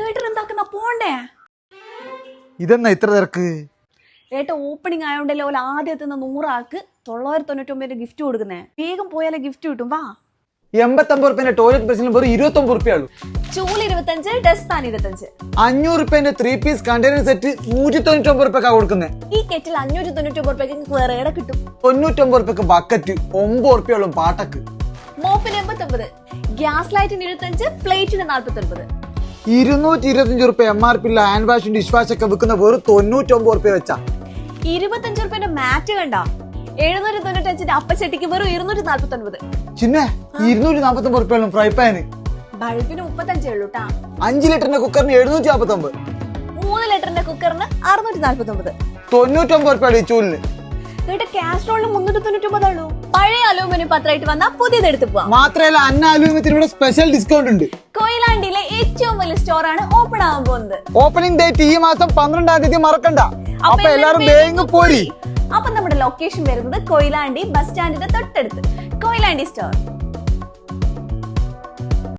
ഏട്ടൻ എന്താക്കുന്ന പോണ്ടേ? ഇതെന്നാ ഇത്ര തിരക്ക്? ഏട്ട ഓപ്പണിംഗ് ആയതുകൊണ്ടല്ലേ ഓല ആദ്യം എത്തുന്ന നൂറാൾക്ക് തൊള്ളായിരത്തി തൊണ്ണൂറ്റൊമ്പതിന്റെ ഗിഫ്റ്റ് കൊടുക്കുന്നേ. വേഗം പോയാലേ ഗിഫ്റ്റ് കിട്ടും വാ. എൺപത്തൊമ്പത് റുപ്യന്റെ ടോയ്ലറ്റ് ബ്രഷിന് വെറും ഇരുപത്തൊമ്പത് റുപ്യ ചൂൽ ഇരുപത്തഞ്ച് ഡസ്പാൻ ഇരുപത്തഞ്ച്. അഞ്ഞൂറ് റുപ്യന്റെ ത്രീ പീസ് കണ്ടെയ്നർ സെറ്റ് നൂറ്റി തൊണ്ണൂറ്റൊമ്പത് റുപ്യക്കാ കൊടുക്കുന്നത് ഈ കെറ്റിൽ അഞ്ഞൂറ്റി തൊണ്ണൂറ്റൊമ്പത് റുപ്യക്ക് വേറെ കിട്ടും? തൊണ്ണൂറ്റൊമ്പത് റുപ്യക്ക് ബക്കറ്റ് ഒമ്പത് റുപ്യ ഉള്ളൂ പാട്ടക്ക്. മോപ്പിന് എൺപത്തൊമ്പത് ഗ്യാസ് ലൈറ്റിന് ഇരുപത്തഞ്ച് പ്ലേറ്റിന് നാൽപ്പത്തൊൻപത് ഇരുന്നൂറ്റി ഇരുപത്തഞ്ച് റുപ്യ എം ആർ പി ഉള്ള ഹാൻഡ് വാഷും ഡിഷ് വാഷ് ഒക്കെ വിൽക്കുന്ന വെറും തൊണ്ണൂറ്റൊമ്പത് റുപ്യ വെച്ചാ. ഇരുപത്തഞ്ച് റുപ്യന്റെ മാറ്റ് കണ്ട? എഴുന്നൂറ്റി തൊണ്ണൂറ്റഞ്ചിന്റെ അപ്പച്ചട്ടിക്ക് വെറും ഇരുന്നൂറ്റി നാൽപ്പത്തൊൻപത് ചിന്നെ ഇരുന്നൂറ്റി നാൽപ്പത്തി ഒമ്പത് റുപ്യ ഫ്രൈ പാന് ബൾബിന് മുപ്പത്തഞ്ചേ ഉള്ളൂ അഞ്ച് ലിറ്ററിന്റെ കുക്കറിന് എഴുന്നൂറ്റി നാൽപ്പത്തി ഒമ്പത് മൂന്ന് ലിറ്ററിന്റെ കുക്കറിന് അറുന്നൂറ്റി നാൽപ്പത്തൊമ്പത് തൊണ്ണൂറ്റൊമ്പത് റുപ്യ ഈ ചൂലിന്. എന്നിട്ട് കാസ്ട്രോളിന് മുന്നൂറ്റി തൊണ്ണൂറ്റൊമ്പതേ ഉള്ളൂ. പഴയ അലൂമിനിയം പത്രമായിട്ട് വന്നാൽ പുതിയത് എടുത്ത് പോവാം. മാത്രമല്ല അന്ന അലൂമിനത്തിന് ഇവിടെ സ്പെഷ്യൽ ഡിസ്കൗണ്ട് ഉണ്ട്. കൊയിലാണ്ടിയിലെ ഏറ്റവും സ്റ്റോർ സ്റ്റോറാണ് ഓപ്പൺ ആവാൻ പോകുന്നത്. ഓപ്പണിംഗ് ഡേറ്റ് ഈ മാസം പന്ത്രണ്ടാം തീയതി മറക്കണ്ട. അപ്പൊ എല്ലാരും വേഗം പോരി അപ്പൊ നമ്മുടെ ലൊക്കേഷൻ വരുന്നത് കൊയിലാണ്ടി ബസ് സ്റ്റാൻഡിന്റെ തൊട്ടടുത്ത്. കൊയിലാണ്ടി സ്റ്റോർ